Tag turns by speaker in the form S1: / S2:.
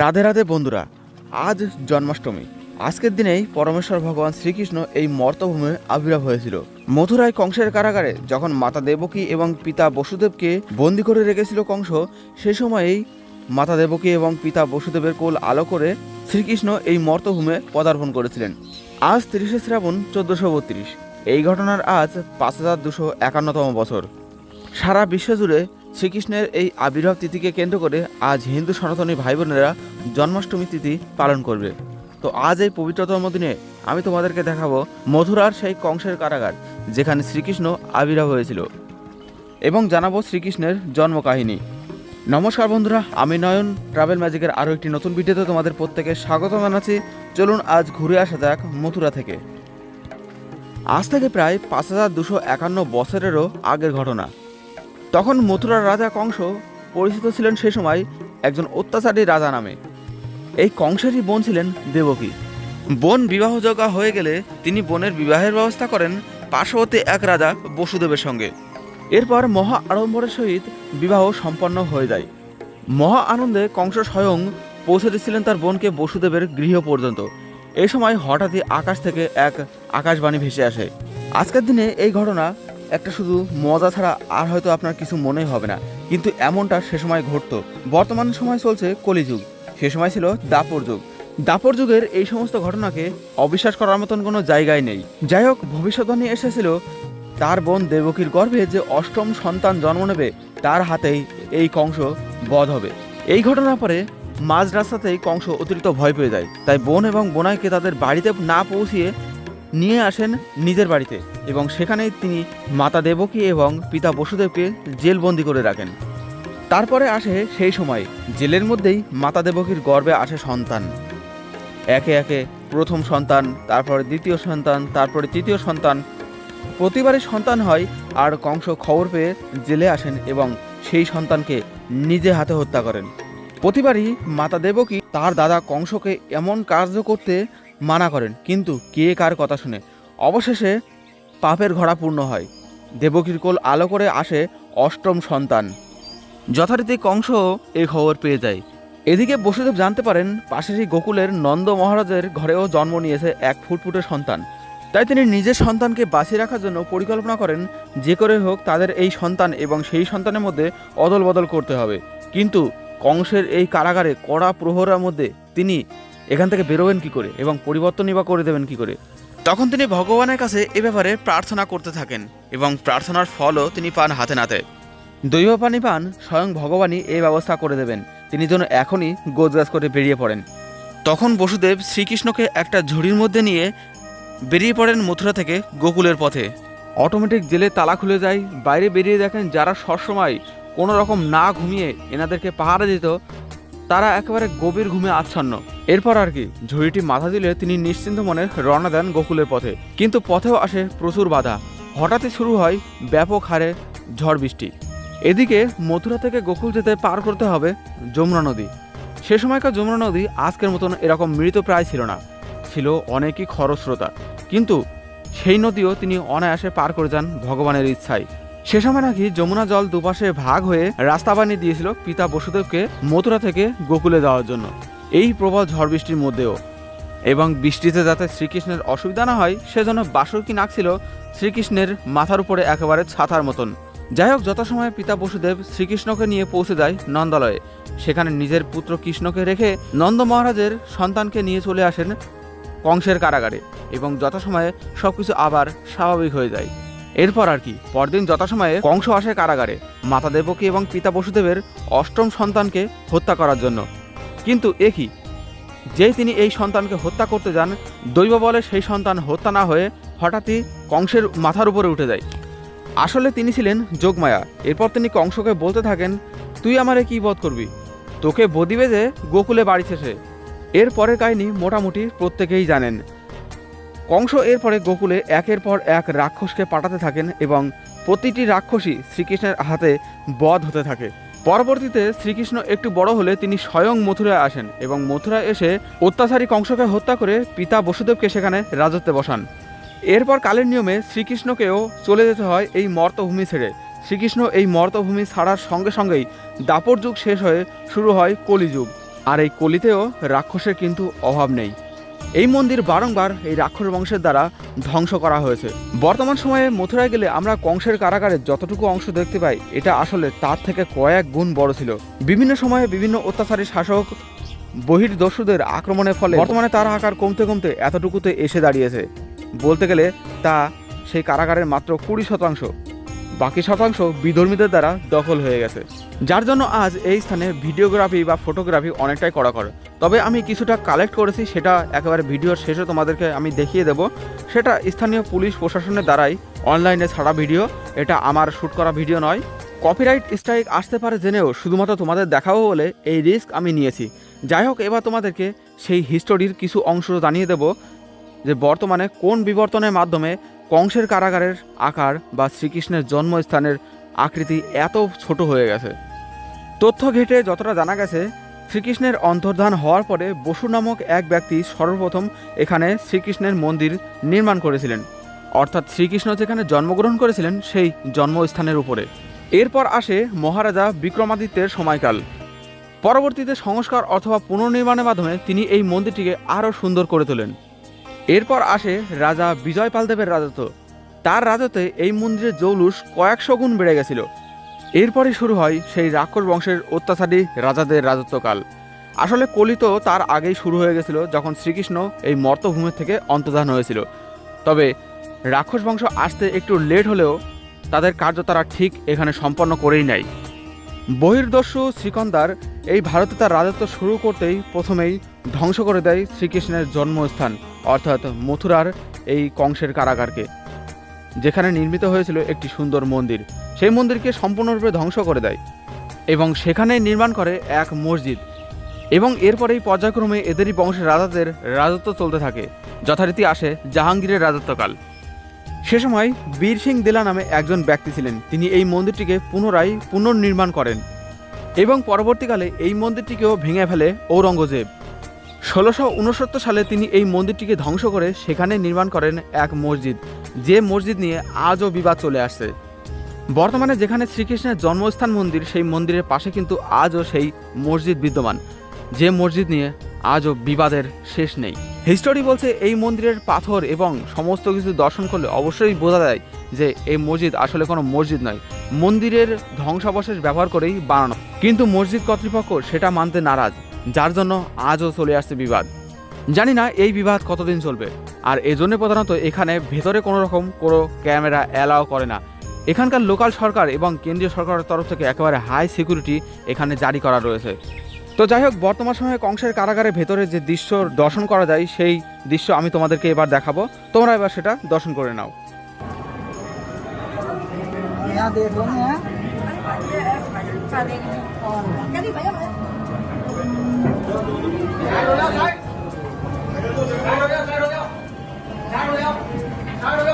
S1: রাধে রাধে বন্ধুরা, আজ জন্মাষ্টমী। আজকের দিনেই পরমেশ্বর ভগবান শ্রীকৃষ্ণ এই মর্তভূমে আবির্ভাব হয়েছিল। মথুরায় কংসের কারাগারে যখন মাতা দেবকী এবং পিতা বসুদেবকে বন্দি করে রেখেছিল কংস, সে সময়েই মাতা দেবকী এবং পিতা বসুদেবের কোল আলো করে শ্রীকৃষ্ণ এই মর্তভূমে পদার্পণ করেছিলেন। আজ তিরিশে শ্রাবণ চোদ্দশো বত্রিশ। এই ঘটনার আজ পাঁচ হাজার দুশো একান্নতম বছর। সারা বিশ্ব জুড়ে শ্রীকৃষ্ণের এই আবির্ভাব তিথিকে কেন্দ্র করে আজ হিন্দু সনাতনী ভাই বোনেরা জন্মাষ্টমী তিথি পালন করবে। তো আজ এই পবিত্রতম দিনে আমি তোমাদেরকে দেখাবো মথুরার সেই কংসের কারাগার, যেখানে শ্রীকৃষ্ণ আবির্ভাব হয়েছিল। এবং জানাব শ্রীকৃষ্ণের জন্ম কাহিনী নমস্কার বন্ধুরা, আমি নয়ন, ট্রাভেল ম্যাজিকের আরও একটি নতুন ভিডিওতে তোমাদের প্রত্যেকে স্বাগত জানাচ্ছি। চলুন আজ ঘুরে আসা যাক মথুরা থেকে। আজ থেকে প্রায় পাঁচ হাজার দুশো একান্ন বছরেরও আগের ঘটনা। তখন মথুরার রাজা কংস পরিচিত ছিলেন সে সময় একজন অত্যাচারী রাজা নামে। এই কংসেরই বোন ছিলেন দেবকী। বোন বিবাহযোগ্য হয়ে গেলে তিনি বোনের বিবাহের ব্যবস্থা করেন পার্শ্ববর্তী এক রাজা বসুদেবের সঙ্গে। এরপর মহা আড়ম্বরের সহিত বিবাহ সম্পন্ন হয়ে যায়। মহা আনন্দে কংস স্বয়ং পৌঁছে দিচ্ছিলেন তার বোনকে বসুদেবের গৃহ পর্যন্ত। এই সময় হঠাৎই আকাশ থেকে এক আকাশবাণী ভেসে আসে। আজকের দিনে এই ঘটনা একটা শুধু মজা ছাড়া আর হয়তো আপনার কিছু মনেই হবে না। কিন্তু এমনটা সে সময় ঘটতো। বর্তমান সময় চলছে কলিযুগ। সে সময় ছিল দাপর যুগ। দাপর যুগের এই সমস্ত ঘটনাকে অবিশ্বাস করার মতন কোনো জায়গায় নেই। যাই হোক ভবিষ্যৎবাণী এসেছিল তার বোন দেবকীর গর্ভে যে অষ্টম সন্তান জন্ম নেবে, তার হাতেই এই কংস বধ হবে। এই ঘটনার পরে মাঝ রাস্তাতেই কংস অতিরিক্ত ভয় পেয়ে যায়। তাই বোন এবং বোনাইকে তাদের বাড়িতে না পৌঁছিয়ে নিয়ে আসেন নিজের বাড়িতে এবং সেখানেই তিনি মাতা দেবকী এবং পিতা বসুদেবকে জেলবন্দি করে রাখেন। তারপরে আসে সেই সময় জেলের মধ্যেই মাতা দেবকীর গর্বে আসে সন্তান। একে একে প্রথম সন্তান, তারপরে দ্বিতীয় সন্তান, তারপরে তৃতীয় সন্তান। প্রতিবারই সন্তান হয় আর কংস খবর পেয়ে জেলে আসেন এবং সেই সন্তানকে নিজে হাতে হত্যা করেন। প্রতিবারই মাতা দেবকী তার দাদা কংসকে এমন কার্য করতে মানা করেন, কিন্তু কে কার কথা শুনে? অবশেষে পাপের ঘোড়া পূর্ণ হয়। দেবকীর কোল আলো করে আসে অষ্টম সন্তান। যথারীতি কংস এই খবর পেয়ে যায়। এদিকে বসুদেব জানতে পারেন পাশেরই গোকুলের নন্দ মহারাজের ঘরেও জন্ম নিয়েছে এক ফুটফুটে সন্তান। তাই তিনি নিজের সন্তানকে বাঁচিয়ে রাখার জন্য পরিকল্পনা করেন, যে করে হোক তাদের এই সন্তান এবং সেই সন্তানের মধ্যে অদল বদল করতে হবে। কিন্তু কংসের এই কারাগারে কড়া প্রহরার মধ্যে তিনি এখান থেকে বেরোবেন কি করে? এবং পরিবর্তনই বা করে দেবেন কি করে? তখন তিনি ভগবানের কাছে এ ব্যাপারে প্রার্থনা করতে থাকেন এবং প্রার্থনার ফলও তিনি পান হাতে নাতে। দৈব পানি পান স্বয়ং ভগবানই এই ব্যবস্থা করে দেবেন। তিনি যেন এখনই গোজগাজ করে বেরিয়ে পড়েন। তখন বসুদেব শ্রীকৃষ্ণকে একটা ঝুড়ির মধ্যে নিয়ে বেরিয়ে পড়েন মথুরা থেকে গোকুলের পথে। অটোমেটিক জেলে তালা খুলে যায় বাইরে বেরিয়ে দেখেন যারা সবসময় কোনো রকম না ঘুমিয়ে এনাদেরকে পাহারা দিত তারা একেবারে গভীর ঘুমে আচ্ছন্ন। এরপর আর কি, ঝুড়িটি মাথা দিলে তিনি নিশ্চিন্ত মনে রওনা দেন গোকুলের পথে। কিন্তু পথেও আসে প্রচুর বাধা। হঠাৎই শুরু হয় ব্যাপক হারে ঝড় বৃষ্টি। এদিকে মথুরা থেকে গোকুল যেতে পার করতে হবে যমুনা নদী। সে সময়কার যমুনা নদী আজকের মতন এরকম মৃত প্রায় ছিল না। ছিল অনেকই খরস্রোতা। কিন্তু সেই নদীও তিনি অনায়াসে পার করে যান ভগবানের ইচ্ছায়। সে সময় নাকি যমুনা জল দুপাশে ভাগ হয়ে রাস্তা বানিয়ে দিয়েছিল পিতা বসুদেবকে মথুরা থেকে গোকুলে যাওয়ার জন্য। এই প্রবল ঝড় বৃষ্টির মধ্যেও। এবং বৃষ্টিতে যাতে শ্রীকৃষ্ণের অসুবিধা না হয়, সেজন্য বাসরকি নাক ছিল শ্রীকৃষ্ণের মাথার উপরে একেবারে ছাতার মতন। যাই হোক যথাসময়ে পিতা বসুদেব শ্রীকৃষ্ণকে নিয়ে পৌঁছে যায় নন্দালয়ে, সেখানে নিজের পুত্র কৃষ্ণকে রেখে নন্দ মহারাজের সন্তানকে নিয়ে চলে আসেন কংসের কারাগারে। এবং যথাসময়ে সবকিছু আবার স্বাভাবিক হয়ে যায়। এরপর আর কি, পরদিন যথাসময়ে কংস আসে কারাগারে মাতা দেবকী এবং পিতা বসুদেবের অষ্টম সন্তানকে হত্যা করার জন্য। কিন্তু এ কি? যেই তিনি এই সন্তানকে হত্যা করতে যান, দৈব বলে সেই সন্তান হত্যা না হয়ে হঠাৎই কংসের মাথার উপরে উঠে যায়। আসলে তিনি ছিলেন যোগমায়া। এরপর তিনি কংসকে বলতে থাকেন, তুই আমারে কি বধ করবি? তোকে বদি বেজে গোকুলে বাড়ি শেষে এর পরের কাহিনী মোটামুটি প্রত্যেকেই জানেন। কংস এরপরে গোকুলে একের পর এক রাক্ষসকে পাঠাতে থাকেন এবং প্রতিটি রাক্ষসী শ্রীকৃষ্ণের হাতে বধ হতে থাকে। পরবর্তীতে শ্রীকৃষ্ণ একটু বড় হলে তিনি স্বয়ং মথুরায় আসেন এবং মথুরায় এসে অত্যাচারী কংসকে হত্যা করে পিতা বসুদেবকে সেখানে রাজত্বে বসান। এরপর কালের নিয়মে শ্রীকৃষ্ণকেও চলে যেতে হয় এই মর্তভূমি ছেড়ে। শ্রীকৃষ্ণ এই মর্তভূমি ছাড়ার সঙ্গে সঙ্গেই দাপর যুগ শেষ হয়ে শুরু হয় কলিযুগ। আর এই কলিতেও রাক্ষসের কিন্তু অভাব নেই। এই মন্দির বারংবার এই রাক্ষস বংশের দ্বারা ধ্বংস করা হয়েছে। বর্তমান সময়ে মথুরায় গেলে আমরা কংসের কারাগারে যতটুকু অংশ দেখতে পাই, এটা আসলে তার থেকে কয়েক গুণ বড় ছিল। বিভিন্ন সময়ে বিভিন্ন অত্যাচারী শাসক, বহির্দস্যুদের আক্রমণের ফলে বর্তমানে তার আকার কমতে কমতে এতটুকুতে এসে দাঁড়িয়েছে। বলতে গেলে তা সেই কারাগারের মাত্র কুড়ি শতাংশ। বাকি শতাংশ বিধর্মীদের দ্বারা দখল হয়ে গেছে। যার জন্য আজ এই স্থানে ভিডিওগ্রাফি বা ফটোগ্রাফি অনেকটাই করা করে তবে আমি কিছুটা কালেক্ট করেছি, সেটা একেবারে ভিডিওর শেষে তোমাদেরকে আমি দেখিয়ে দেব। সেটা স্থানীয় পুলিশ প্রশাসনের দ্বারাই অনলাইনে ছাড়া ভিডিও। এটা আমার শ্যুট করা ভিডিও নয়। কপিরাইট স্ট্রাইক আসতে পারে জেনেও শুধুমাত্র তোমাদের দেখাবো বলে এই রিস্ক আমি নিয়েছি। যাই হোক, এবার তোমাদেরকে সেই হিস্টোরির কিছু অংশ জানিয়ে দেব যে বর্তমানে কোন বিবর্তনের মাধ্যমে কংসের কারাগারের আকার বা শ্রীকৃষ্ণের জন্মস্থানের আকৃতি এত ছোট হয়ে গেছে। তথ্য ঘেটে যতটা জানা গেছে, শ্রীকৃষ্ণের অন্তর্ধান হওয়ার পরে বসু নামক এক ব্যক্তি সর্বপ্রথম এখানে শ্রীকৃষ্ণের মন্দির নির্মাণ করেছিলেন। অর্থাৎ শ্রীকৃষ্ণ যেখানে জন্মগ্রহণ করেছিলেন, সেই জন্মস্থানের উপরে। এরপর আসে মহারাজা বিক্রমাদিত্যের সময়কাল। পরবর্তীতে সংস্কার অথবা পুনর্নির্মাণের মাধ্যমে তিনি এই মন্দিরটিকে আরও সুন্দর করে তোলেন। এরপর আসে রাজা বিজয় পালদেবের রাজত্ব। তার রাজত্বে এই মন্দিরের জৌলুস কয়েকশো গুণ বেড়ে গেছিল। এরপরে শুরু হয় সেই রাক্ষস বংশের অত্যাচারী রাজাদের রাজত্বকাল। আসলে কলিত তার আগেই শুরু হয়ে গেছিল যখন শ্রীকৃষ্ণ এই মর্তভূমি থেকে অন্তর্ধান হয়েছিল। তবে রাক্ষস বংশ আসতে একটু লেট হলেও তাদের কার্য তারা ঠিক এখানে সম্পন্ন করেই নেয়। বহির্দস্যু শ্রীকন্দার এই ভারতে তার রাজত্ব শুরু করতেই প্রথমেই ধ্বংস করে দেয় শ্রীকৃষ্ণের জন্মস্থান, অর্থাৎ মথুরার এই কংসের কারাগারকে। যেখানে নির্মিত হয়েছিল একটি সুন্দর মন্দির। সেই মন্দিরকে সম্পূর্ণরূপে ধ্বংস করে দেয় এবং সেখানেই নির্মাণ করে এক মসজিদ। এবং এরপরেই পর্যায়ক্রমে এদেরই বংশের রাজাদের রাজত্ব চলতে থাকে। যথারীতি আসে জাহাঙ্গীরের রাজত্বকাল। সে সময় বীর সিং দিলা নামে একজন ব্যক্তি ছিলেন। তিনি এই মন্দিরটিকে পুনরায় পুনর্নির্মাণ করেন এবং পরবর্তীকালে এই মন্দিরটিকেও ভেঙে ফেলে ঔরঙ্গজেব। ষোলোশো উনসত্তর সালে তিনি এই মন্দিরটিকে ধ্বংস করে সেখানে নির্মাণ করেন এক মসজিদ। যে মসজিদ নিয়ে আজও বিবাদ চলে আসছে। বর্তমানে যেখানে শ্রীকৃষ্ণের জন্মস্থান মন্দির, সেই মন্দিরের পাশে কিন্তু আজও সেই মসজিদ বিদ্যমান। যে মসজিদ নিয়ে আজও বিবাদের শেষ নেই। হিস্টোরি বলছে এই মন্দিরের পাথর এবং সমস্ত কিছু দর্শন করলে অবশ্যই বোঝা যায় যে এই মসজিদ আসলে কোনো মসজিদ নয়। মন্দিরের ধ্বংসাবশেষ ব্যবহার করেই বানানো। কিন্তু মসজিদ কর্তৃপক্ষ সেটা মানতে নারাজ। যার জন্য আজও চলে আসছে বিবাদ জানি না এই বিবাদ কতদিন চলবে আর এজন্য প্রধানত এখানে ভেতরে কোনো রকম কোনো ক্যামেরা অ্যালাও করে না এখানকার লোকাল সরকার এবং কেন্দ্রীয় সরকারের তরফ থেকে একেবারে হাই সিকিউরিটি এখানে জারি করা রয়েছে তো যাই হোক বর্তমান সময়ে কংসের কারাগারে ভেতরে যে দৃশ্য দর্শন করা যায় সেই দৃশ্য আমি তোমাদেরকে এবার দেখাবো তোমরা এবার সেটা দর্শন করে নাও
S2: দেখ ช้าเร็วช้าเร็วช้าเร็วช้าเร็วช้าเร็ว